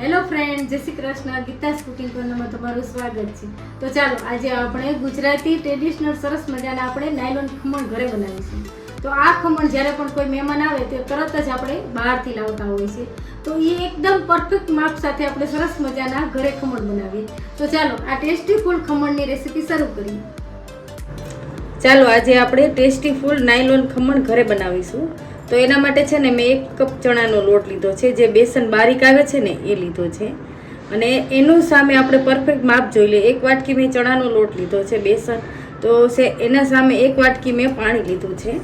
Hello friend જય Shri Krishna. Geeta's cooking કોર્નરમાં તમારું સ્વાગત છે. તો ચાલો, આજે આપણે ગુજરાતી ટ્રેડિશનલ સરસ મજાના આપણે નાયલોન ખમણ ઘરે બનાવીશું. તો આ ખમણ જ્યારે પણ કોઈ મહેમાન આવે, તે તરત જ આપણે બહારથી લાવતા હોય છે. તો એ એકદમ પરફેક્ટ માપ સાથે આપણે સરસ મજાના ઘરે ખમણ બનાવીએ. તો ચાલો, આ ટેસ્ટી ફૂલ ખમણની રેસીપી શરૂ કરીએ. ચાલો, આજે આપણે ટેસ્ટી ફૂલ નાયલોન ખમણ ઘરે બનાવીશું. તો એના માટે છે ને મેં એક કપ ચણાનો લોટ લીધો છે, જે બેસન બારીક આવે છે ને એ લીધો છે. અને એનું સામે આપણે પરફેક્ટ માપ જોઈ લઈએ. એક વાટકી મેં ચણાનો લોટ લીધો છે, બેસન. તો છે, એના સામે એક વાટકી મેં પાણી લીધું છે.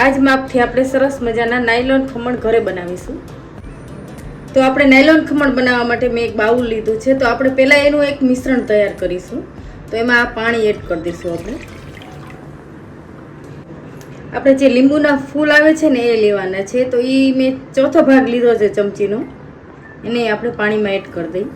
આ જ માપથી આપણે સરસ મજાના નાયલોન ખમણ ઘરે બનાવીશું. તો આપણે નાયલોન ખમણ બનાવવા માટે મેં એક બાઉલ લીધું છે. તો આપણે પહેલાં એનું એક મિશ્રણ તૈયાર કરીશું. તો એમાં આ પાણી એડ કરી દઈશું આપણે. આપણે જે લીંબુના ફૂલ આવે છે ને એ લેવાના છે, તો એ મેં ચોથો ભાગ લીધો છે ચમચીનો. એને આપણે પાણીમાં એડ કરી દઈ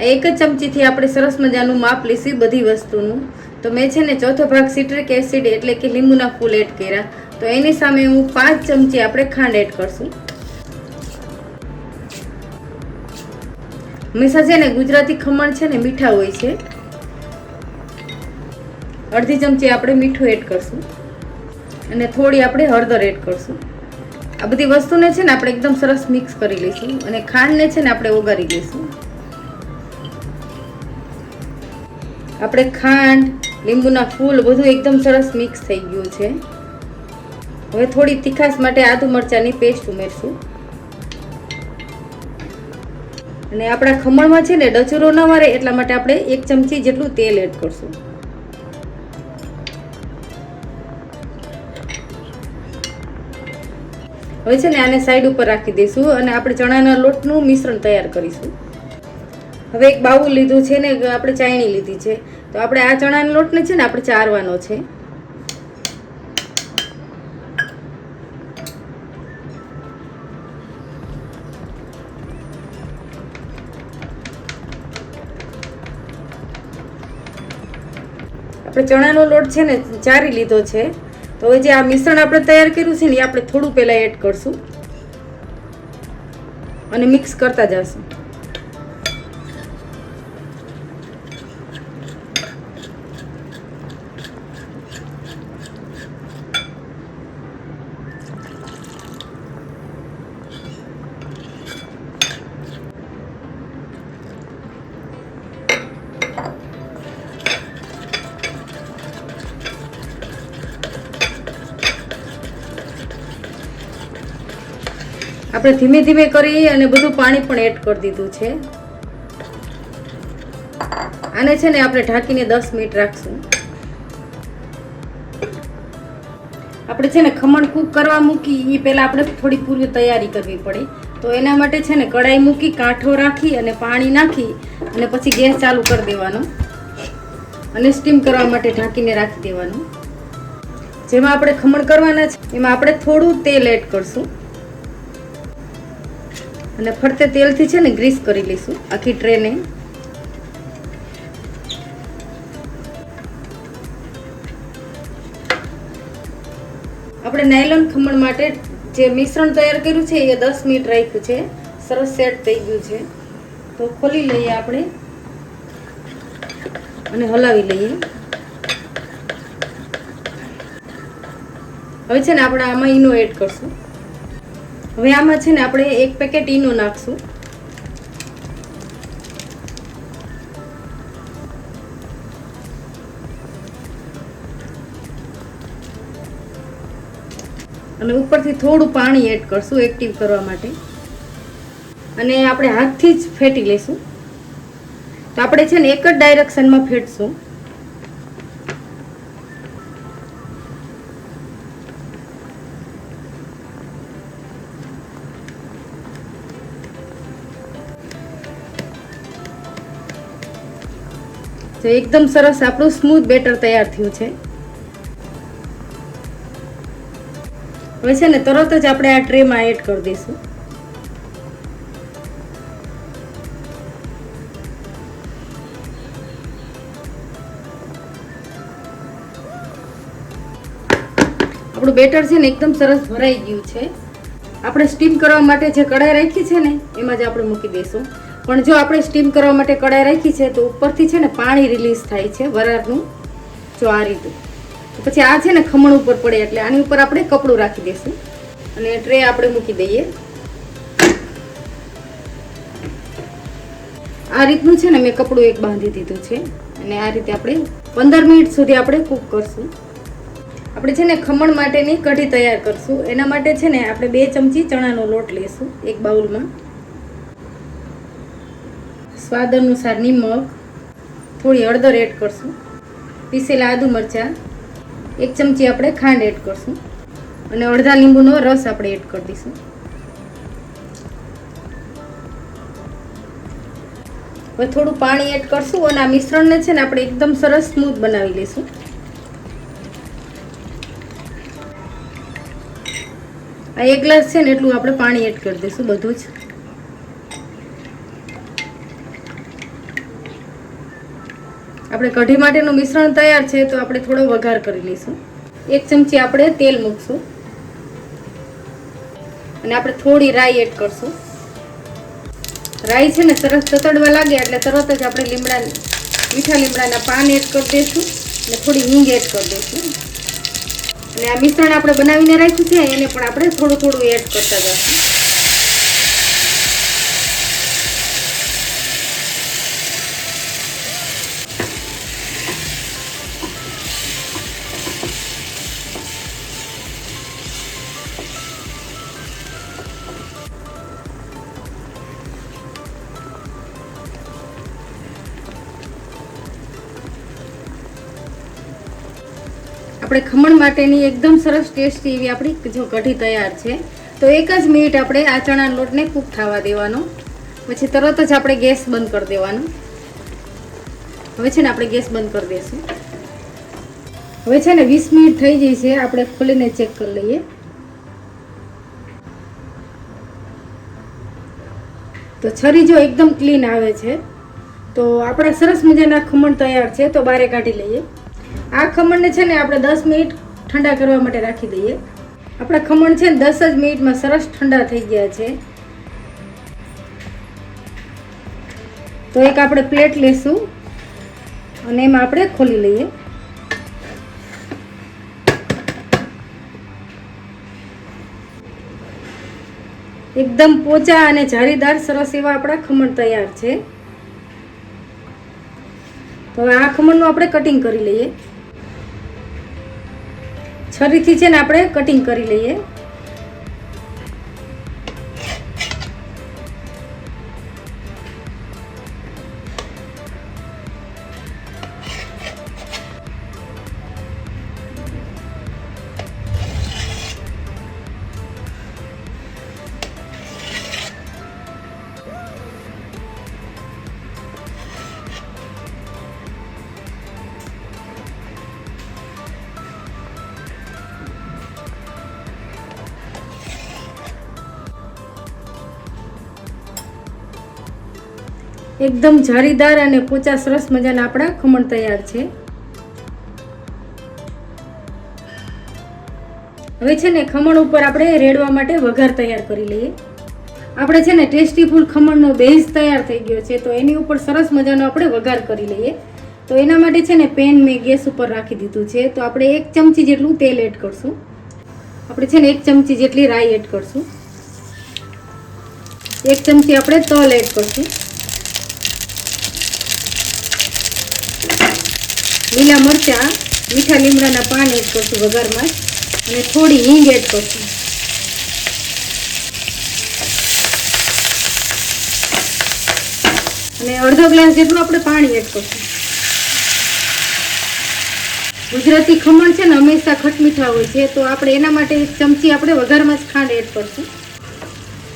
આ એક જ ચમચીથી આપણે સરસ મજાનું માપ લઈશું બધી વસ્તુનું. તો મેં છે ને ચોથો ભાગ સિટ્રિક એસિડ એટલે કે લીંબુના ફૂલ એડ કર્યા. તો એની સામે હું પાંચ ચમચી આપણે ખાંડ એડ કરશું. હંમેશા છે ને, ગુજરાતી ખમણ છે ને, મીઠા હોય છે. અડધી ચમચી આપણે મીઠું એડ કરશું. અને થોડી આપણે હળદર એડ કરશું. આ બધી વસ્તુને છે ને, આપણે એકદમ સરસ મિક્સ કરી લઈશું. અને ખાંડને છે ને, આપણે ઓગારી લઈશું. આપણે ખાંડ, લીંબુના ફૂલ બધું એકદમ સરસ મિક્સ થઈ ગયું છે. હવે થોડી તીખાશ માટે આદુ મરચાંની પેસ્ટ ઉમેરશું. અને આપણા ખમણમાં છે ને ડચુરો ન મારે એટલા માટે આપણે એક ચમચી જેટલું તેલ એડ કરશું. હવે છે ને આને સાઈડ ઉપર રાખી દઈશું અને આપણે ચણાના લોટનું મિશ્રણ તૈયાર કરીશું. હવે એક બાઉલ લીધું છે ને, આપણે ચાયણી લીધી છે. તો આપણે આ ચણાના લોટને છે ને આપણે ચારવાનો છે. આપણે ચણાનો લોટ છે ને ચારી લીધો છે, તો હવે જે આ મિશ્રણ આપણે તૈયાર કર્યું છે ને એ આપણે થોડું પહેલાં એડ કરશું અને મિક્સ કરતા જશું. આપણે ધીમે ધીમે કરી અને બધું પાણી પણ એડ કરી દીધું છે. આને છે ને આપણે ઢાંકીને દસ મિનિટ રાખશું. આપણે છે ને ખમણ કૂક કરવા મૂકી એ પહેલાં આપણે થોડી પૂર્વ તૈયારી કરવી પડે. તો એના માટે છે ને કઢાઈ મૂકી, કાંઠો રાખી અને પાણી નાખી અને પછી ગેસ ચાલુ કરી દેવાનો. અને સ્ટીમ કરવા માટે ઢાંકીને રાખી દેવાનું. જેમાં આપણે ખમણ કરવાના છે, એમાં આપણે થોડું તેલ એડ કરશું. અને ફરતે તેલથી છે ને ગ્રીસ કરી લઈશું, આખી ટ્રેને. આપણે નાયલોન ખમણ માટે જે મિશ્રણ તૈયાર કર્યું છે, એ દસ મિનિટ રાખ્યું છે. સરસ સેટ થઈ ગયું છે. તો ખોલી લઈએ આપણે અને હલાવી લઈએ. હવે છે ને આપણે આમાં ઈનો એડ કરશું. હવે આમાં છે ને આપણે એક પેકેટ ઈનો નાખશું. અને ઉપરથી થોડું પાણી એડ કરશું એક્ટિવ કરવા માટે. અને આપણે હાથથી જ ફેટી લઈશું તો આપણે છે ને એક જ ડાયરેક્શનમાં ફેટશું. તો એકદમ સરસ, આપણું સ્મૂથ બેટર તૈયાર થયું છે. હવે છે ને, તરત જ આપણે આ ટ્રેમાં એડ કરી દઈશું. આપણું બેટર છે ને, એકદમ સરસ ભરાઈ ગયું છે. આપણે સ્ટીમ કરવા માટે જે કઢાઈ રાખી છે ને, એમાં જ આપણે મૂકી દઈશું. પણ જો આપણે સ્ટીમ કરવા માટે કડાઈ રાખી છે, તો ઉપરથી છે ને પાણી રિલીઝ થાય છે, વરાળનું. જો આ રીતે. પછી આ છે ને ખમણ ઉપર પડે એટલે આની ઉપર આપણે કપડું રાખી દઈશું. અને ટ્રે આપણે મૂકી દઈએ. આ રીતનું છે ને મેં કપડું એક બાંધી દીધું છે. અને આ રીતે આપણે પંદર મિનિટ સુધી આપણે કૂક કરશું. આપણે છે ને ખમણ માટેની કઢી તૈયાર કરશું. એના માટે છે ને આપણે બે ચમચી ચણાનો લોટ લઈશું એક બાઉલમાં. સ્વાદ અનુસાર નિમક, થોડી હળદર એડ કરશું, પીસેલા આદુ મરચાં, એક ચમચી આપણે ખાંડ એડ કરશું અને અડધા લીંબુનો રસ આપણે એડ કરી દઈશું. હવે થોડું પાણી એડ કરશું અને આ મિશ્રણને છે ને આપણે એકદમ સરસ સ્મૂથ બનાવી લઈશું. આ એક ગ્લાસ છે ને એટલું આપણે પાણી એડ કરી દઈશું બધું જ. આપણે કઢી માટેનું મિશ્રણ તૈયાર છે તો આપણે થોડો વઘાર કરી લઈશું. એક ચમચી આપણે તેલ મૂકશું. અને આપણે થોડી રાઈ એડ કરશું. રાઈ છે ને સરસ ચતડવા લાગે એટલે તરત જ આપણે લીમડા, મીઠા લીમડાના પાન એડ કરી દઈશું અને થોડી હિંગ એડ કરી દઈશું. અને આ મિશ્રણ આપણે બનાવીને રાખ્યું છે, એને પણ આપણે થોડું થોડું એડ કરતા જશું. આપણે ખમણ માટેની એકદમ સરસ ટેસ્ટી એવી આપણી જો કઢી તૈયાર છે. તો એક જ મિનિટ આપણે આ ચણાના લોટને કૂક થવા દેવાનો. પછી તરત જ આપણે ગેસ બંધ કરી દેવાનો. હવે છે ને આપણે ગેસ બંધ કરી દઈશું હવે છે ને વીસ મિનિટ થઈ ગઈ છે. આપણે ખોલીને ચેક કરી લઈએ. તો છરી જો એકદમ ક્લીન આવે છે. તો આપણા સરસ મજાના ખમણ તૈયાર છે. તો બારે કાઢી લઈએ. આ ખમણને છે ને આપણે દસ મિનિટ ઠંડા કરવા માટે રાખી દઈએ. આપણા ખમણ છે ને દસ જ મિનિટમાં સરસ ઠંડા થઈ ગયા છે. તો એક આપણે પ્લેટ લેશું અને એમાં આપણે ખોલી લઈએ. એકદમ પોચા અને જાળીદાર સરસ એવા આપણા ખમણ તૈયાર છે. તો હવે આ ખમણનું આપણે કટિંગ કરી લઈએ. છરીથી છે ને આપણે કટિંગ કરી લઈએ. એકદમ જાળીદાર અને પોચા સરસ મજાના આપણા ખમણ તૈયાર છે. હવે છે ને ખમણ ઉપર આપણે રેડવા માટે વઘાર તૈયાર કરી લઈએ. આપણે છે ને ટેસ્ટી ફૂલ ખમણનો બેઝ તૈયાર થઈ ગયો છે, તો એની ઉપર સરસ મજાનો આપણે વઘાર કરી લઈએ. તો એના માટે છે ને પેન મેં ગેસ ઉપર રાખી દીધું છે, તો આપણે એક ચમચી જેટલું તેલ એડ કરશું. આપણે છે ને એક ચમચી જેટલી રાઈ એડ કરશું. એક ચમચી આપણે તલ એડ કરશું. લીલા મરચાં, મીઠા લીમડાના પાન એડ કરશું વઘારમાં અને થોડી હિંગ એડ કરશું. અને અડધો ગ્લાસ જેટલું આપણે પાણી એડ કરશું. ગુજરાતી ખમણ છે ને હંમેશા ખટમીઠા હોય છે, તો આપણે એના માટે એક ચમચી આપણે વઘારમાં જ ખાંડ એડ કરશું.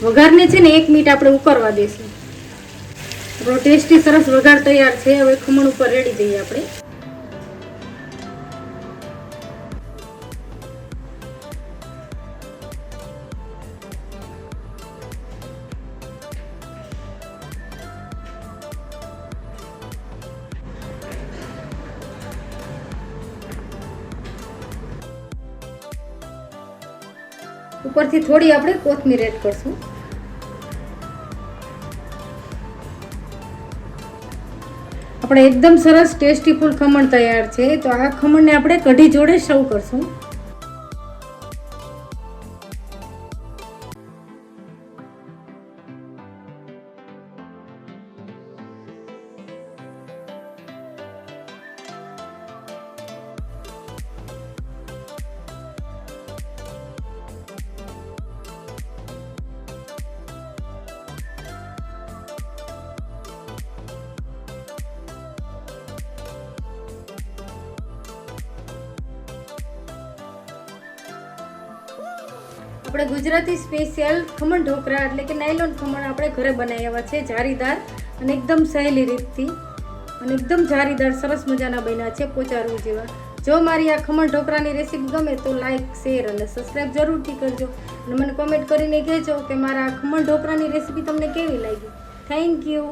વઘારને છે ને એક મિનિટ આપણે ઉકળવા દઈશું આપણો ટેસ્ટી સરસ વઘાર તૈયાર છે, હવે ખમણ ઉપર રેડી દઈએ આપણે. ઉપરથી થોડી આપણે કોથમીર એડ કરશું. આપણે એકદમ સરસ ટેસ્ટી ફૂલ ખમણ તૈયાર છે. તો આ ખમણને આપણે કઢી જોડે સર્વ કરશું. આપણે ગુજરાતી સ્પેશિયલ ખમણ ઢોકળા એટલે કે નાયલોન ખમણ આપણે ઘરે બનાવ્યા છે, જારીદાર અને એકદમ સહેલી રીતથી અને એકદમ જારીદાર, સરસ મજાના બન્યા છે પોચારું જેવા. જો મારી આ ખમણ ઢોકળાની રેસીપી ગમે તો લાઇક શેર અને સબસ્ક્રાઈબ જરૂરથી કરજો. અને મને કોમેન્ટ કરીને કહેજો કે મારા ખમણ ઢોકળાની રેસીપી તમને કેવી લાગી. Thank you